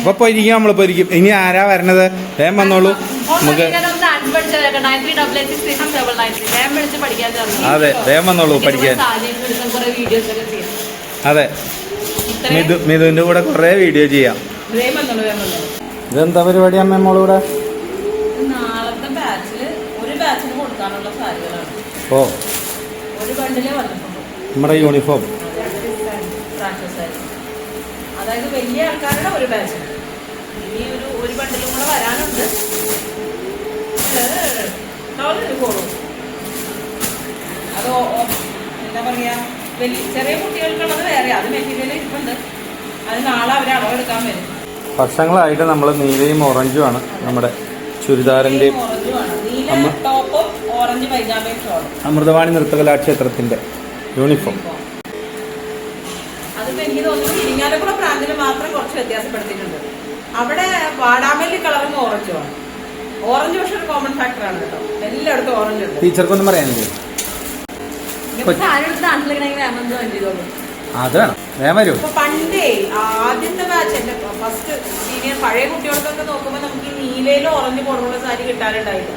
അപ്പൊ പൊരിക്കും നമ്മൾ പൊരിക്കും ഇനി ആരാ വരണത്? വേഗം വന്നോളൂ. നമുക്ക് അതെ വേഗം വന്നോളൂ പഠിക്കാൻ. അതെ. മിഥു മിഥുവിന്റെ കൂടെ കുറെ വീഡിയോ ചെയ്യാം. ഇതെന്താ പരിപാടി അമ്മ നമ്മളിവിടെ ഓ. നമ്മുടെ യൂണിഫോം അതായത് വലിയ ആൾക്കാരുടെ ഒരു ബാച്ച് ഇനി ഒരു ഒരു ബണ്ടിലും കൂടെ വരാനുണ്ട്. എടുക്കോളൂ അത് എന്താ പറയാ? വലിയ ചെറിയ കുട്ടികൾക്കുള്ളത് വേറെ അത് മെറ്റീരിയൽ ഇരിപ്പുണ്ട്. അത് നാളെ അവർ അളവെടുക്കാൻ വരും. വർഷങ്ങളായിട്ട് നമ്മൾ നീലയും ഓറഞ്ചും ആണ് നമ്മുടെ ചുരിദാറിന്റെ ഓറഞ്ചുമാണ് പൈജാമയും ഷോളും അമൃതവാണി നൃത്തകലാക്ഷേത്രത്തിന്റെ യൂണിഫോം അതിപ്പോ എനിക്ക് തോന്നുന്നു ഇരിങ്ങാലക്കുട ബ്രാഞ്ചിൽ മാത്രം കുറച്ച് വ്യത്യാസപ്പെടുത്തിയിട്ടുണ്ട്. അവിടെ വാടാമല്ലി കളറും ഓറഞ്ചുമാണ് ഓറഞ്ച് പക്ഷെ ഒരു കോമൺ ഫാക്ടർ ആണ് കേട്ടോ. എല്ലായിടത്തും ഓറഞ്ച് ഉണ്ട്. ടീച്ചർക്കൊന്നും പറയാനില്ലേ? അത് വേണം. വേഗം വരൂ. ഇപ്പൊ പണ്ടേ ആദ്യത്തെ ബാച്ച് എന്റെ ഫസ്റ്റ് സീനിയർ പഴയ കുട്ടികൾക്കൊക്കെ നോക്കുമ്പോൾ നമുക്ക് ഈ നീലയിലും ഓറഞ്ച് പോലുള്ള സാരി കിട്ടാനുണ്ടായിരുന്നു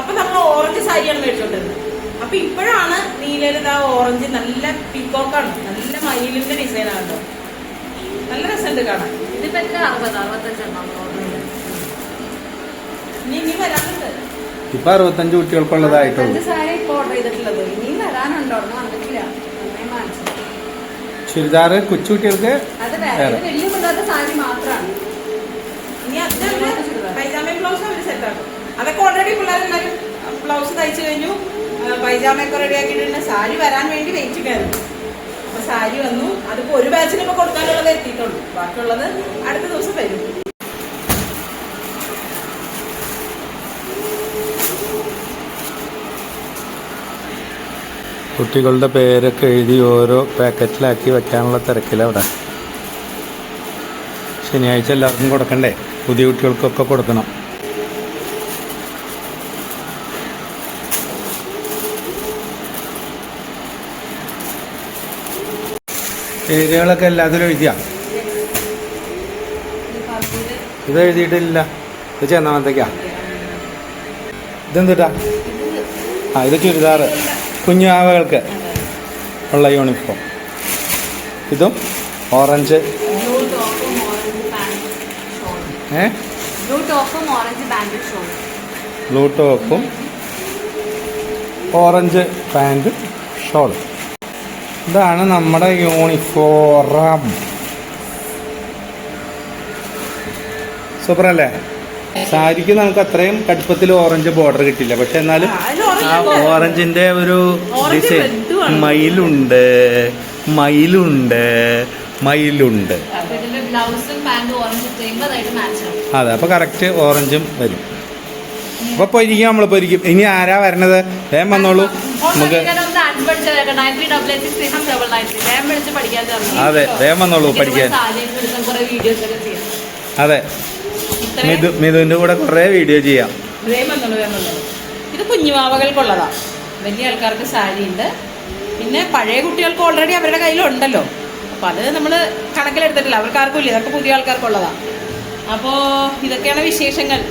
അപ്പൊ നമ്മൾ ഓറഞ്ച് സാരിയാണ് മേടിച്ചോണ്ടിരുന്നത്. അപ്പൊ ഇപ്പോഴാണ് നീലരുത് ആ ഓറഞ്ച് നല്ല പീക്കോക്കാണ്. നല്ല മയിലിന്റെ ഡിസൈനാണ് കേട്ടോ നല്ല രസമുണ്ട് കാണാൻ. ഇതിപ്പോ എത്ര? അറുപത് അറുപത്തഞ്ചെണ്ണം ഇനി ഇനി വരാനുണ്ട്. ഇപ്പൊ അറുപത്തഞ്ച് കുട്ടികൾക്കുള്ളതായിട്ടുള്ളൂ. സാരി ഇപ്പൊ ഓർഡർ ചെയ്തിട്ടുള്ളത്. ഇനിയും വരാനുണ്ടോ. വന്നിട്ടില്ല. ചുരിദാർ കൊച്ചുകുട്ടികൾക്ക് അത് വേറെ. വലിയ പിള്ളേരുടെ സാരി മാത്രമാണ്. ഇനി അത് പൈജാമയും ബ്ലൗസും അവർ സെറ്റാക്കും അതൊക്കെ ഓൾറെഡി പിള്ളേരെല്ലാവരും ബ്ലൗസ് തയ്ച്ചു കഴിഞ്ഞു. പൈജാമയൊക്കെ റെഡി ആക്കിയിട്ടുണ്ട് സാരി വരാൻ വേണ്ടി വെയിറ്റ് കയറും അപ്പൊ സാരി വന്നു. അതിപ്പോ ഒരു ബാച്ചിന് ഇപ്പൊ കൊടുക്കാനുള്ളത് എത്തിയിട്ടുള്ളൂ ബാക്കിയുള്ളത് അടുത്ത ദിവസം വരും. കുട്ടികളുടെ പേരൊക്കെ എഴുതി ഓരോ പാക്കറ്റിലാക്കി വെക്കാനുള്ള തിരക്കിലവിടെ ശനിയാഴ്ച എല്ലാവർക്കും കൊടുക്കണ്ടേ? പുതിയ കുട്ടികൾക്കൊക്കെ കൊടുക്കണം. പേരുകളൊക്കെ എല്ലാത്തിലും എഴുതിയാ? ഇത് എഴുതിയിട്ടില്ല ഇത് എന്തൊക്കെയാ ഇതെന്തുട്ടാ? ആ ഇത് ചുരിദാറ്. കുഞ്ഞാവകൾക്ക് ഉള്ള യൂണിഫോം. ഇതും ഓറഞ്ച്. ബ്ലൂ ടോപ്പും ഓറഞ്ച് പാന്റും ഷോളും ബ്ലൂ ടോപ്പും ഓറഞ്ച് പാന്റ് ഷോൾ ഇതാണ് നമ്മുടെ യൂണിഫോറം സൂപ്പർ അല്ലേ സാരിക്ക് നമുക്ക് അത്രയും കടുപ്പത്തിൽ ഓറഞ്ച് ബോർഡർ കിട്ടില്ല പക്ഷെ എന്നാലും ആ. ഓറഞ്ചിന്റെ ഒരു ഡിസൈൻ. മയിലുണ്ട്. മയിലുണ്ട്. മയിലുണ്ട്. അതെ അപ്പൊ കറക്റ്റ് ഓറഞ്ചും വരും. അപ്പൊ പൊരിക്കും നമ്മൾ പൊരിക്കും ഇനി ആരാ വരണത്? വേഗം വന്നോളൂ. നമുക്ക് അതെ വേഗം വന്നോളൂ പഠിക്കാൻ. അതെ. മിഥു മിഥുവിന്റെ കൂടെ കുറെ വീഡിയോ ചെയ്യാം. ഇത് കുഞ്ഞുമാവകൾക്കുള്ളതാ. വലിയ ആൾക്കാർക്ക് സാരി ഉണ്ട് പിന്നെ പഴയ കുട്ടികൾക്ക് ഓൾറെഡി അവരുടെ കയ്യിലുണ്ടല്ലോ. അപ്പൊ അത് നമ്മൾ കണക്കിലെടുത്തിട്ടില്ല. അവർക്ക് ആർക്കും ഇല്ല. ഇതൊക്കെ പുതിയ ആൾക്കാർക്കുള്ളതാ. അപ്പോൾ ഇതൊക്കെയാണ് വിശേഷങ്ങൾ.